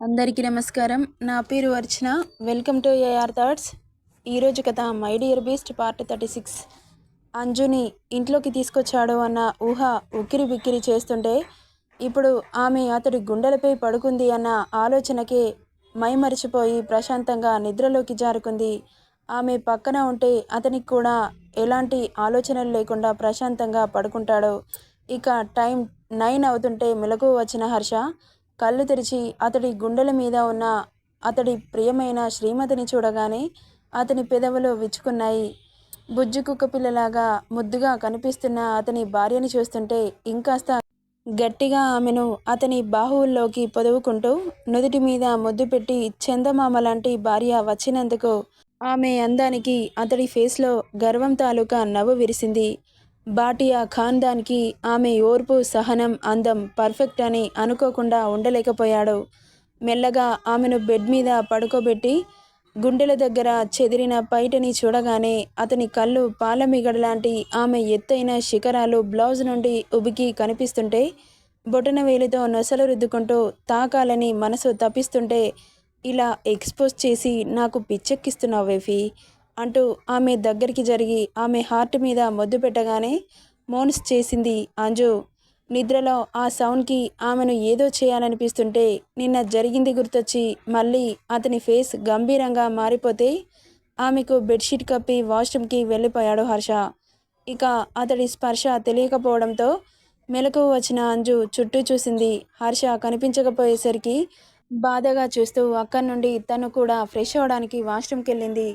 అందరికీ నమస్కారం. నా పేరు Archana. Welcome to A R thoughts. ఈరోజు కథ my dear beast part thirty six. అంజుని ఇంట్లోకి తీసుకొచ్చాడు అన్న ఊహ ఉక్కిరి బిక్కిరి చేస్తుంటే ఇప్పుడు ఆమె అతడి గుండెలపై పడుకుంది అన్న ఆలోచనకే మైమరిచిపోయి ప్రశాంతంగా నిద్రలోకి జారుకుంది. ఆమె పక్కన ఉంటే అతనికి కూడా ఎలాంటి ఆలోచనలు లేకుండా ప్రశాంతంగా పడుకుంటాడు. ఇక టైం నైన్ అవుతుంటే మెలకు వచ్చిన హర్ష కళ్ళు తెరిచి అతడి గుండెల మీద ఉన్న అతడి ప్రియమైన శ్రీమతిని చూడగానే అతని పెదవులు విచ్చుకున్నాయి. బుజ్జి కుక్క పిల్లలాగా ముద్దుగా కనిపిస్తున్న అతని భార్యని చూస్తుంటే ఇంకాస్త గట్టిగా ఆమెను అతని బాహువుల్లోకి పొదువుకుంటూ నుదుటి మీద ముద్దు పెట్టి చందమామ లాంటి భార్య వచ్చినందుకు ఆమె అందానికి అతడి ఫేస్లో గర్వం తాలూకా నవ్వు విరిసింది. బాటియా ఖాన్దాన్కి ఆమె ఓర్పు సహనం అందం పర్ఫెక్ట్ అని అనుకోకుండా ఉండలేకపోయాడు. మెల్లగా ఆమెను బెడ్ మీద పడుకోబెట్టి గుండెల దగ్గర చెదిరిన పైటని చూడగానే అతని కళ్ళు పాలమిగడలాంటి ఆమె ఎత్తైన శిఖరాలు బ్లౌజ్ నుండి ఉబికి కనిపిస్తుంటే బొటన వేలితో నొసలు రుద్దుకుంటూ తాకాలని మనసు తప్పిస్తుంటే ఇలా ఎక్స్పోజ్ చేసి నాకు పిచ్చెక్కిస్తున్నావేఫీ అంటూ ఆమె దగ్గరికి జరిగి ఆమె హార్ట్ మీద మొద్దు పెట్టగానే మోన్స్ చేసింది అంజు నిద్రలో ఆ సౌండ్కి ఆమెను ఏదో చేయాలనిపిస్తుంటే నిన్న జరిగింది గుర్తొచ్చి మళ్ళీ అతని ఫేస్ గంభీరంగా మారిపోతే ఆమెకు బెడ్షీట్ కప్పి వాష్రూమ్కి వెళ్ళిపోయాడు హర్ష. ఇక అతడి స్పర్శ తెలియకపోవడంతో మెలకు వచ్చిన అంజు చుట్టూ చూసింది. హర్ష కనిపించకపోయేసరికి బాధగా చూస్తూ అక్కడి నుండి తను కూడా ఫ్రెష్ అవడానికి వాష్రూమ్కి వెళ్ళింది.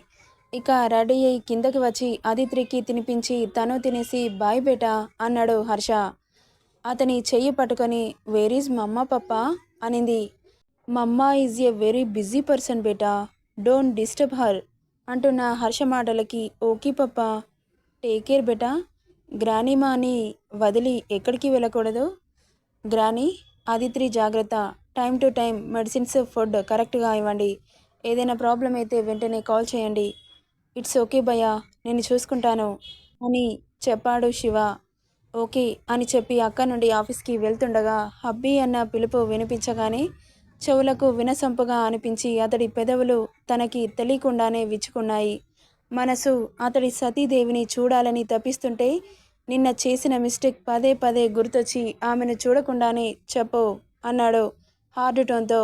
ఇక రెడీ అయి కిందకి వచ్చి అదిత్రికి తినిపించి తను తినేసి బాయ్ బేటా అన్నాడు హర్ష. అతని చెయ్యి పట్టుకొని వేర్ ఈజ్ మమ్మ పప్ప? అనింది. Mamma is a very busy person beta. Don't disturb her అంటున్న హర్ష మాటలకి ఓకే పప్ప. టేక్ కేర్ బేటా. గ్రానీమాని వదిలి ఎక్కడికి వెళ్ళకూడదు? గ్రానీ ఆదిత్రి జాగ్రత్త. Time to time medicines food కరెక్ట్గా ఇవ్వండి. ఏదైనా ప్రాబ్లం అయితే వెంటనే కాల్ చేయండి. ఇట్స్ ఓకే భయ్యా నేను చూసుకుంటాను అని చెప్పాడు శివ. ఓకే అని చెప్పి అక్క నుండి ఆఫీస్కి వెళ్తుండగా హబ్బీ అన్న పిలుపు వినిపించగానే చెవులకు వినసంపుగా అనిపించి అతడి పెదవులు తనకి తెలియకుండానే విచ్చుకున్నాయి. మనసు అతడి సతీదేవిని చూడాలని తప్పిస్తుంటే నిన్న చేసిన మిస్టేక్ పదే పదే గుర్తొచ్చి ఆమెను చూడకుండానే చెప్పు అన్నాడు హార్డ్ టోన్తో.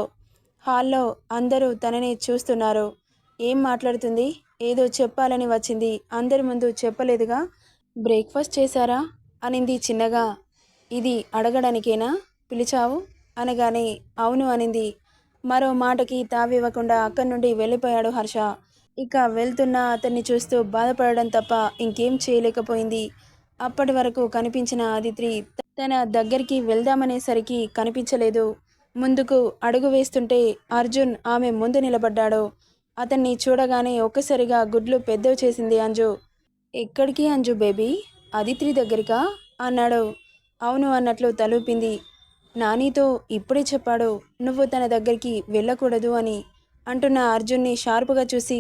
హాల్లో అందరూ తననే చూస్తున్నారు. ఏం మాట్లాడుతుంది? ఏదో చెప్పాలని వచ్చింది. అందరి ముందు చెప్పలేదుగా? బ్రేక్ఫాస్ట్ చేశారా? అనింది చిన్నగా. ఇది అడగడానికేనా? పిలిచావు? అనగానే అవును అనింది. మరో మాటకి తావివ్వకుండా అక్కడి నుండి వెళ్ళిపోయాడు హర్ష. ఇక వెళ్తున్న అతన్ని చూస్తూ బాధపడడం తప్ప ఇంకేం చేయలేకపోయింది. అప్పటి వరకు కనిపించిన ఆదిత్రి తన దగ్గరికి వెళ్దామనేసరికి కనిపించలేదు. ముందుకు అడుగు వేస్తుంటే అర్జున్ ఆమె ముందు నిలబడ్డాడు. అతన్ని చూడగానే ఒక్కసారిగా గుడ్లు పెద్దవి చేసింది అంజు. ఎక్కడికి అంజు బేబీ? అదిత్రి దగ్గరికా? అన్నాడు. అవును అన్నట్లు తలూపింది. నానీతో ఇప్పుడే చెప్పాడు నువ్వు తన దగ్గరికి వెళ్ళకూడదు అని అంటున్న అర్జున్ని షార్పుగా చూసి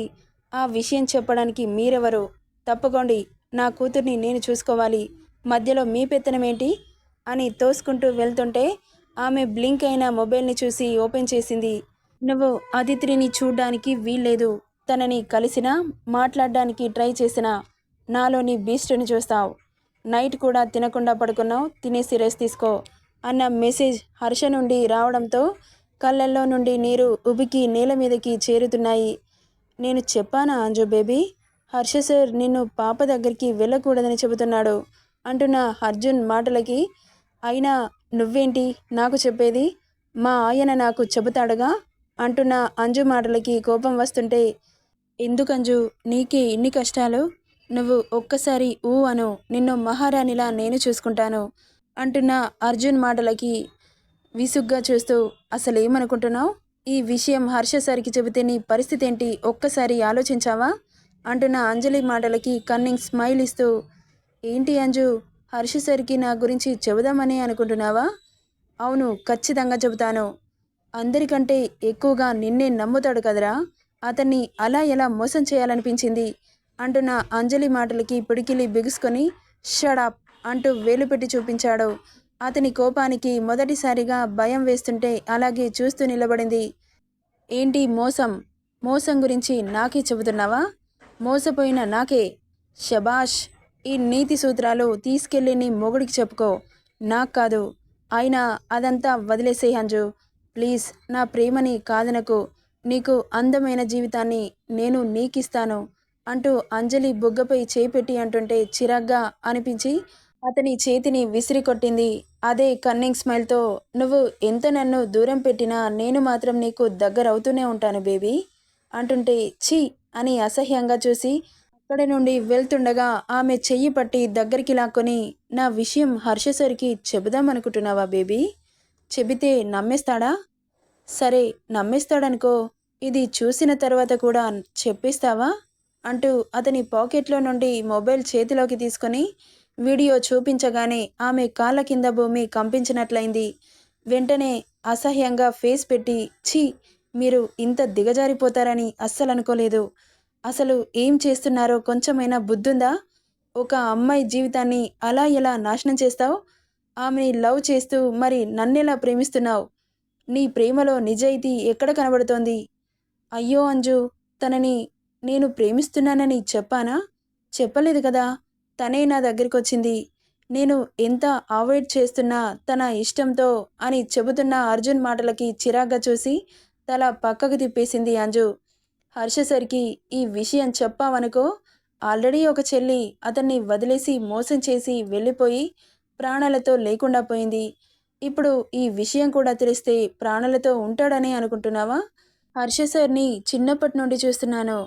ఆ విషయం చెప్పడానికి మీరెవరు? తప్పకోండి నా కూతుర్ని నేను చూసుకోవాలి. మధ్యలో మీ పెత్తనమేంటి అని తోసుకుంటూ వెళ్తుంటే ఆమె బ్లింక్ అయిన మొబైల్ని చూసి ఓపెన్ చేసింది. నువ్వు అదిత్రిని చూడ్డానికి వీల్లేదు. తనని కలిసినా మాట్లాడడానికి ట్రై చేసినా నాలోని బీస్ట్ని చూస్తావు. నైట్ కూడా తినకుండా పడుకున్నావు తినేసి రెస్ట్ తీసుకో అన్న మెసేజ్ హర్ష నుండి రావడంతో కళ్ళల్లో నుండి నీరు ఉబికి నేల మీదకి చేరుతున్నాయి. నేను చెప్పానా అంజు బేబీ? హర్ష సార్ నిన్ను పాప దగ్గరికి వెళ్ళకూడదని చెబుతున్నాడు అంటున్న అర్జున్ మాటలకి. అయినా నువ్వేంటి నాకు చెప్పేది? మా ఆయన నాకు చెబుతాడుగా? అంటున్న అంజు మాటలకి కోపం వస్తుంటే ఎందుకంజు నీకే ఇన్ని కష్టాలు? నువ్వు ఒక్కసారి ఊ అను. నిన్ను మహారాణిలా నేను చూసుకుంటాను అంటున్న అర్జున్ మాటలకి విసుగ్గా చూస్తూ అసలు ఏమనుకుంటున్నావు ఈ విషయం హర్ష సారికి చెబితే నీ పరిస్థితి ఏంటి ఒక్కసారి ఆలోచించావా? అంటున్న అంజలి మాటలకి కన్నింగ్ స్మైల్ ఇస్తూ ఏంటి అంజు? హర్ష సారికి నా గురించి చెబుదామని అనుకుంటున్నావా? అవును ఖచ్చితంగా చెబుతాను. అందరికంటే ఎక్కువగా నిన్నే నమ్ముతాడు కదరా. అతన్ని అలా ఎలా మోసం చేయాలనిపించింది? అంటున్న అంజలి మాటలకి పిడికిలి బిగుసుకొని షడాప్ అంటూ వేలు పెట్టి చూపించాడు. అతని కోపానికి మొదటిసారిగా భయం వేస్తుంటే అలాగే చూస్తూ నిలబడింది. ఏంటి మోసం? మోసం గురించి నాకే చెబుతున్నావా? మోసపోయిన నాకే? షబాష్ ఈ నీతి సూత్రాలు తీసుకెళ్ళి నీ మొగుడికి చెప్పుకో. నాకు కాదు. అయినా అదంతా వదిలేసే అంజు. ప్లీజ్ నా ప్రేమని కాదనకు. నీకు అందమైన జీవితాన్ని నేను నీకిస్తాను అంటూ అంజలి బుగ్గపై చేపెట్టి అంటుంటే చిరాగ్గా అనిపించి అతని చేతిని విసిరి కొట్టింది. అదే కన్నింగ్ స్మైల్తో నువ్వు ఎంత నన్ను దూరం పెట్టినా నేను మాత్రం నీకు దగ్గర అవుతూనే ఉంటాను బేబీ అంటుంటే ఛీ అని అసహ్యంగా చూసి అక్కడి నుండి వెళ్తుండగా ఆమె చెయ్యి పట్టి దగ్గరికి లాక్కొని నా విషయం హర్షసరికి చెబుదామనుకుంటున్నావా బేబీ? చెబితే నమ్మేస్తాడా? సరే నమ్మేస్తాడనుకో ఇది చూసిన తర్వాత కూడా చెప్పిస్తావా? అంటూ అతని పాకెట్లో నుండి మొబైల్ చేతిలోకి తీసుకొని వీడియో చూపించగానే ఆమె కాళ్ళ కింద భూమి కంపించినట్లయింది. వెంటనే అసహ్యంగా ఫేస్ పెట్టి ఛీ మీరు ఇంత దిగజారిపోతారని అస్సలు అనుకోలేదు అసలు ఏం చేస్తున్నారో కొంచెమైనా బుద్ధుందా? ఒక అమ్మాయి జీవితాన్ని అలా ఎలా నాశనం చేస్తావు? ఆమెని లవ్ చేస్తూ మరి నన్నెలా ప్రేమిస్తున్నావు? నీ ప్రేమలో నిజాయితీ ఎక్కడ కనబడుతోంది? అయ్యో అంజు తనని నేను ప్రేమిస్తున్నానని చెప్పానా? చెప్పలేదు కదా తనే నా దగ్గరికి వచ్చింది నేను ఎంత అవాయిడ్ చేస్తున్నా తన ఇష్టంతో అని చెబుతున్న అర్జున్ మాటలకి చిరాగ్గా చూసి తల పక్కకు తిప్పేసింది అంజు. హర్షసరికి ఈ విషయం చెప్పావనుకో ఆల్రెడీ ఒక చెల్లి అతన్ని వదిలేసి మోసం చేసి వెళ్ళిపోయి ప్రాణాలతో లేకుండా పోయింది. ఇప్పుడు ఈ విషయం కూడా తెలిస్తే ప్రాణాలతో ఉంటాడని అనుకుంటున్నావా? హర్ష సార్ని చిన్నప్పటి నుండి చూస్తున్నాను.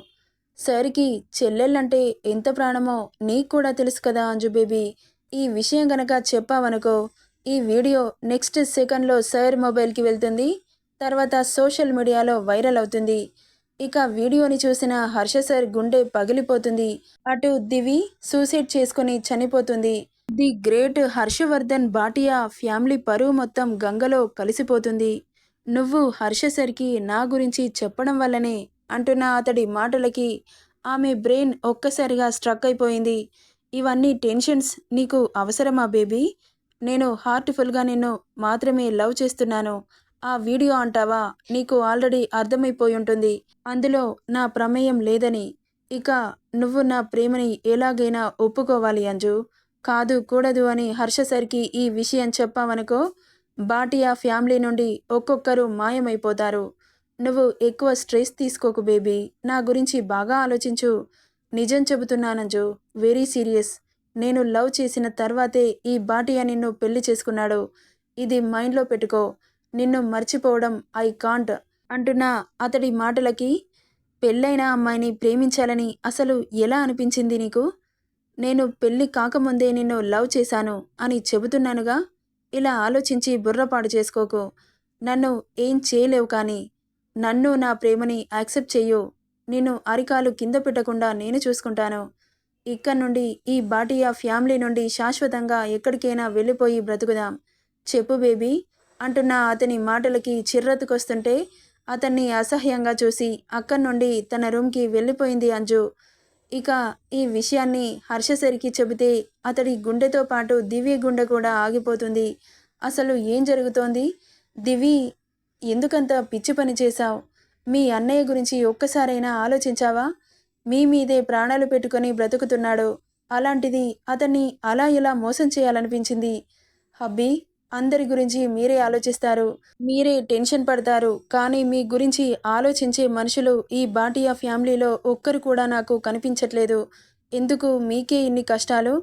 సార్కి చెల్లెళ్ళంటే ఎంత ప్రాణమో నీకు కూడా తెలుసు కదా అంజు బేబీ. ఈ విషయం గనక చెప్పావనుకో ఈ వీడియో నెక్స్ట్ సెకండ్లో సార్ మొబైల్కి వెళ్తుంది. తర్వాత సోషల్ మీడియాలో వైరల్ అవుతుంది. ఇక వీడియోని చూసిన హర్ష సార్ గుండె పగిలిపోతుంది. అటు దివి సూసైడ్ చేసుకుని చనిపోతుంది. The great Harshavardhan Bhatia family పరువు మొత్తం గంగలో కలిసిపోతుంది. నువ్వు హర్షసర్కి నా గురించి చెప్పడం వల్లనే అంటున్న అతడి మాటలకి ఆమె బ్రెయిన్ ఒక్కసారిగా స్ట్రక్ అయిపోయింది. ఇవన్నీ టెన్షన్స్ నీకు అవసరమా బేబీ? నేను హార్ట్ఫుల్గా నిన్ను మాత్రమే లవ్ చేస్తున్నాను. ఆ వీడియో అంటావా? నీకు ఆల్రెడీ అర్థమైపోయి ఉంటుంది. అందులో నా ప్రమేయం లేదని. ఇక నువ్వు నా ప్రేమని ఎలాగైనా ఒప్పుకోవాలి అంజు. కాదు కూడదు అని హర్షసరికి ఈ విషయం చెప్పావనుకో బాటియా ఫ్యామిలీ నుండి ఒక్కొక్కరు మాయమైపోతారు. నువ్వు ఎక్కువ స్ట్రెస్ తీసుకోకు బేబీ. నా గురించి బాగా ఆలోచించు. నిజం చెబుతున్నానంజు వెరీ సీరియస్. నేను లవ్ చేసిన తర్వాతే ఈ బాటియా నిన్ను పెళ్ళి చేసుకున్నాడు. ఇది మైండ్లో పెట్టుకో. నిన్ను మర్చిపోవడం ఐ కాంట్ అంటున్న అతడి మాటలకి పెళ్ళైన అమ్మాయిని ప్రేమించాలని అసలు ఎలా అనిపించింది నీకు? నేను పెళ్ళి కాకముందే నిన్ను లవ్ చేశాను అని చెబుతున్నానుగా? ఇలా ఆలోచించి బుర్రపాడు చేసుకోకు. నన్ను ఏం చేయలేవు కానీ నన్ను నా ప్రేమని యాక్సెప్ట్ చెయ్యు. నిన్ను అరికాలు కింద పెట్టకుండా నేను చూసుకుంటాను. ఇక్కడ నుండి ఈ బాటియా ఫ్యామిలీ నుండి శాశ్వతంగా ఎక్కడికైనా వెళ్ళిపోయి బ్రతుకుదాం. చెప్పు బేబీ అంటున్న అతని మాటలకి చిర్రతుకొస్తుంటే అతన్ని అసహ్యంగా చూసి అక్కడి నుండి తన రూమ్కి వెళ్ళిపోయింది అంజు. ఇక ఈ విషయాన్ని హర్షసరికి చెబితే అతడి గుండెతో పాటు దివ్య గుండె కూడా ఆగిపోతుంది. అసలు ఏం జరుగుతోంది? దివి ఎందుకంత పిచ్చి పని చేశావు? మీ అన్నయ్య గురించి ఒక్కసారైనా ఆలోచించావా? మీ మీదే ప్రాణాలు పెట్టుకొని బ్రతుకుతున్నాడు. అలాంటిది అతన్ని అలా ఇలా మోసం చేయాలనిపించింది. హబ్బీ అందరి గురించి మీరే ఆలోచిస్తారు మీరే టెన్షన్ పడతారు కానీ మీ గురించి ఆలోచించే మనుషులు ఈ బాటియా ఫ్యామిలీలో ఒక్కరు కూడా నాకు కనిపించట్లేదు. ఎందుకు మీకే ఇన్ని కష్టాలు?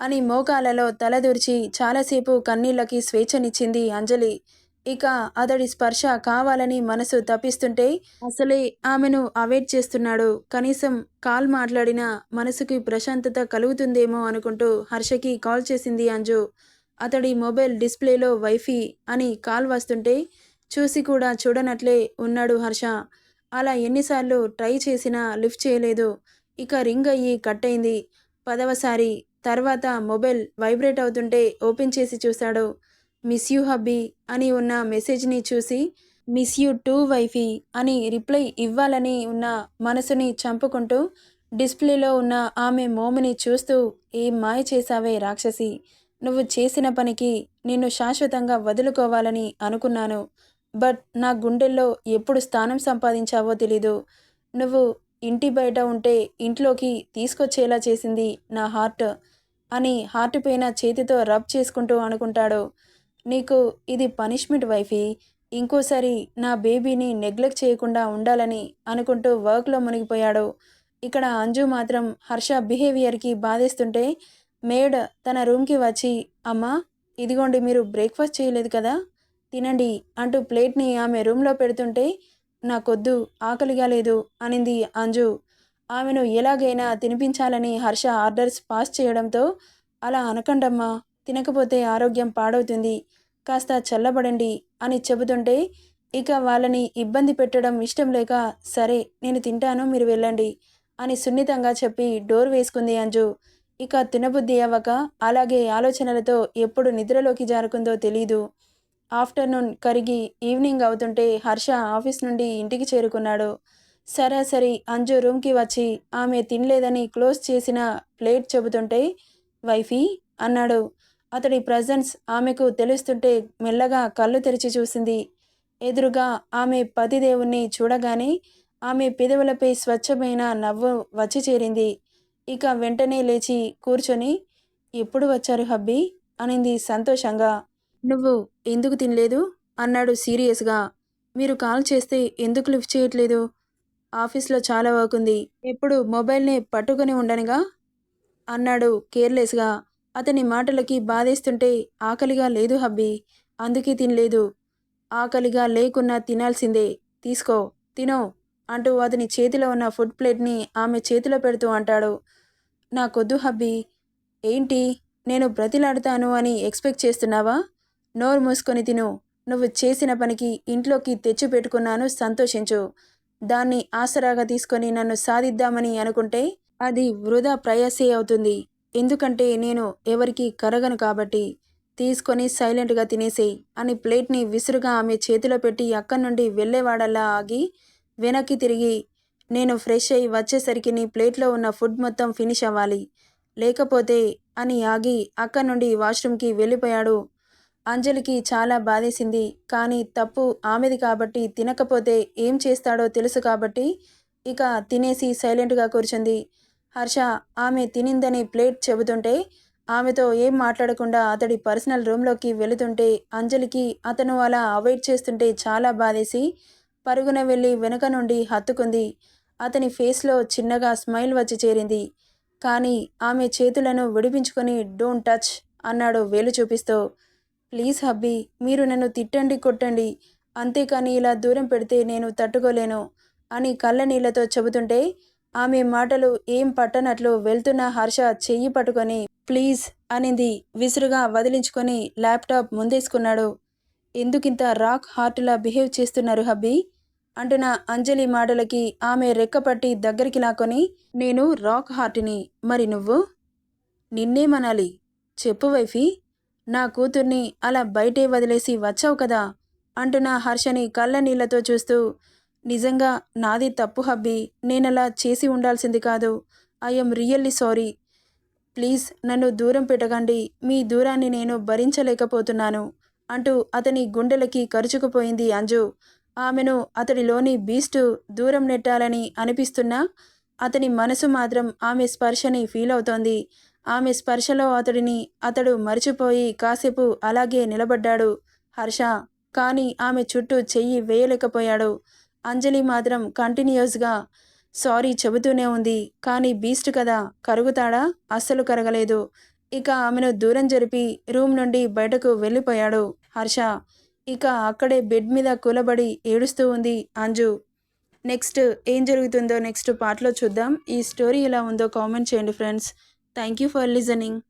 అని మోకాలలో తలదూర్చి చాలాసేపు కన్నీళ్ళకి స్వేచ్ఛనిచ్చింది అంజలి. ఇక అతడి స్పర్శ కావాలని మనసు తప్పిస్తుంటే అసలే ఆమెను అవాయిడ్ చేస్తున్నాడు. కనీసం కాల్ మాట్లాడినా మనసుకి ప్రశాంతత కలుగుతుందేమో అనుకుంటూ హర్షకి కాల్ చేసింది అంజు. అతడి మొబైల్ డిస్ప్లేలో వైఫీ అని కాల్ వస్తుంటే చూసి కూడా చూడనట్లే ఉన్నాడు హర్ష. అలా ఎన్నిసార్లు ట్రై చేసినా లిఫ్ట్ చేయలేదు. ఇక రింగ్ అయ్యి కట్ అయింది. పదవసారి తర్వాత మొబైల్ వైబ్రేట్ అవుతుంటే ఓపెన్ చేసి చూశాడు. మిస్ యూ హబ్బీ అని ఉన్న మెసేజ్ని చూసి మిస్ యూ టూ వైఫీ అని రిప్లై ఇవ్వాలని ఉన్న మనసుని చంపుకుంటూ డిస్ప్లేలో ఉన్న ఆమె మోముని చూస్తూ ఏం మాయ చేశావే రాక్షసి? నువ్వు చేసిన పనికి నిన్ను శాశ్వతంగా వదులుకోవాలని అనుకున్నాను. బట్ నా గుండెల్లో ఎప్పుడు స్థానం సంపాదించావో తెలీదు. నువ్వు ఇంటి బయట ఉంటే ఇంట్లోకి తీసుకొచ్చేలా చేసింది నా హార్ట్ అని హార్ట్ పైన చేతితో రబ్ చేసుకుంటూ అనుకుంటాడు. నీకు ఇది పనిష్మెంట్ వైఫీ. ఇంకోసారి నా బేబీని నెగ్లెక్ట్ చేయకుండా ఉండాలని అనుకుంటూ వర్క్లో మునిగిపోయాడు. ఇక్కడ అంజు మాత్రం హర్ష బిహేవియర్కి బాధేస్తుంటే మేడ్ తన రూమ్కి వచ్చి అమ్మా ఇదిగోండి మీరు బ్రేక్ఫాస్ట్ చేయలేదు కదా తినండి అంటూ ప్లేట్ని ఆమె రూమ్లో పెడుతుంటే నాకొద్దు ఆకలిగా లేదు అనింది అంజు. ఆమెను ఎలాగైనా తినిపించాలని హర్ష ఆర్డర్స్ పాస్ చేయడంతో అలా అనకండమ్మా తినకపోతే ఆరోగ్యం పాడవుతుంది కాస్త చల్లబడండి అని చెబుతుంటే ఇక వాళ్ళని ఇబ్బంది పెట్టడం ఇష్టం లేక సరే నేను తింటాను మీరు వెళ్ళండి అని సున్నితంగా చెప్పి డోర్ వేసుకుంది అంజు. ఇక తినబుద్ధి అవ్వక అలాగే ఆలోచనలతో ఎప్పుడు నిద్రలోకి జారుకుందో తెలీదు. ఆఫ్టర్నూన్ కరిగి ఈవినింగ్ అవుతుంటే హర్ష ఆఫీస్ నుండి ఇంటికి చేరుకున్నాడు. సరాసరి అంజు రూమ్కి వచ్చి ఆమె తినలేదని క్లోజ్ చేసిన ప్లేట్ చెబుతుంటే వైఫీ అన్నాడు. అతడి ప్రజెన్స్ ఆమెకు తెలుస్తుంటే మెల్లగా కళ్ళు తెరిచి చూసింది. ఎదురుగా ఆమె పతిదేవుణ్ణి చూడగానే ఆమె పెదవులపై స్వచ్ఛమైన నవ్వు వచ్చి చేరింది. ఇక వెంటనే లేచి కూర్చొని ఎప్పుడు వచ్చారు హబ్బీ? అనింది సంతోషంగా. నువ్వు ఎందుకు తినలేదు? అన్నాడు సీరియస్గా. మీరు కాల్ చేస్తే ఎందుకు లిఫ్ట్ చేయట్లేదు? ఆఫీస్లో చాలా వర్క్ ఉంది. ఎప్పుడు మొబైల్ని పట్టుకొని ఉండనుగా? అన్నాడు కేర్లెస్గా. అతని మాటలకి బాధేస్తుంటే ఆకలిగా లేదు హబ్బీ. అందుకే తినలేదు. ఆకలిగా లేకున్నా తినాల్సిందే. తీసుకో తినో అంటూ అతని చేతిలో ఉన్న ఫుడ్ ప్లేట్ని ఆమె చేతిలో పెడుతూ అంటాడు. నాకొద్దు హబ్బీ. ఏంటి? నేను బ్రతిలాడతాను అని ఎక్స్పెక్ట్ చేస్తున్నావా? నోరు మూసుకొని తిను. నువ్వు చేసిన పనికి ఇంట్లోకి తెచ్చి పెట్టుకున్నాను సంతోషించు. దాన్ని ఆసరాగా తీసుకొని నన్ను సాధిద్దామని అనుకుంటే అది వృధా ప్రయాసే అవుతుంది. ఎందుకంటే నేను ఎవరికి కరగను కాబట్టి. తీసుకొని సైలెంట్గా తినేసేయి అని ప్లేట్ని విసురుగా ఆమె చేతిలో పెట్టి అక్కడి నుండి వెళ్ళేవాడల్లా ఆగి వెనక్కి తిరిగి నేను ఫ్రెష్ అయ్యి వచ్చేసరికి నీ ప్లేట్లో ఉన్న ఫుడ్ మొత్తం ఫినిష్ అవ్వాలి. లేకపోతే అని ఆగి అక్కడి నుండి వాష్రూమ్కి వెళ్ళిపోయాడు. అంజలికి చాలా బాధేసింది. కానీ తప్పు ఆమెది కాబట్టి తినకపోతే ఏం చేస్తాడో తెలుసు కాబట్టి ఇక తినేసి సైలెంట్గా కూర్చుంది. హర్ష ఆమె తినిందని ప్లేట్ చెబుతుంటే ఆమెతో ఏం మాట్లాడకుండా అతడి పర్సనల్ రూమ్లోకి వెళుతుంటే అంజలికి అతను అలా అవాయిడ్ చేస్తుంటే చాలా బాధేసి పరుగున వెళ్ళి వెనుక నుండి హత్తుకుంది. అతని ఫేస్లో చిన్నగా స్మైల్ వచ్చి చేరింది. కానీ ఆమె చేతులను విడిపించుకొని డోంట్ టచ్ అన్నాడు వేలు చూపిస్తూ. ప్లీజ్ హబ్బీ మీరు నన్ను తిట్టండి కొట్టండి. అంతేకాని ఇలా దూరం పెడితే నేను తట్టుకోలేను అని కళ్ళ నీళ్ళతో చెబుతుంటే ఆమె మాటలు ఏం పట్టనట్లు వెళ్తున్న హర్ష చెయ్యి పట్టుకొని ప్లీజ్ అనింది. విసురుగా వదిలించుకొని ల్యాప్టాప్ ముందేసుకున్నాడు. ఎందుకింత రాక్ హార్ట్లా బిహేవ్ చేస్తున్నారు హబ్బీ? అంటున్న అంజలి మాటలకి ఆమె రెక్కపట్టి దగ్గరికి లాక్కొని నేను రాక్ హార్ట్ని మరి నువ్వు? నిన్నేమనాలి చెప్పు వైఫీ నా కూతుర్ని అలా బయటే వదిలేసి వచ్చావు కదా అంటున్న హర్షని కళ్ళ నీళ్ళతో చూస్తూ నిజంగా నాది తప్పు హబ్బి నేనలా చేసి ఉండాల్సింది కాదు. I'm really sorry. ప్లీజ్ నన్ను దూరం పెట్టకండి. మీ దూరాన్ని నేను భరించలేకపోతున్నాను అంటూ అతని గుండెలకి కరుచుకుపోయింది అంజు. ఆమెను అతడిలోని బీస్టు దూరం నెట్టాలని అనిపిస్తున్నా అతని మనసు మాత్రం ఆమె స్పర్శని ఫీల్ అవుతోంది. ఆమె స్పర్శలో అతడిని అతడు మరిచిపోయి కాసేపు అలాగే నిలబడ్డాడు హర్ష. కానీ ఆమె చుట్టూ చెయ్యి వేయలేకపోయాడు. అంజలి మాత్రం కంటిన్యూస్గా సారీ చెబుతూనే ఉంది. కానీ బీస్ట్ కదా కరుగుతాడా? అస్సలు కరగలేదు. ఇక ఆమెను దూరం జరిపి రూమ్ నుండి బయటకు వెళ్ళిపోయాడు హర్ష. ఇక అక్కడే బెడ్ మీద కూలబడి ఏడుస్తూ ఉంది అంజు. నెక్స్ట్ ఏం జరుగుతుందో నెక్స్ట్ పార్ట్లో చూద్దాం. ఈ స్టోరీ ఎలా ఉందో కామెంట్ చేయండి friends. Thank you for listening.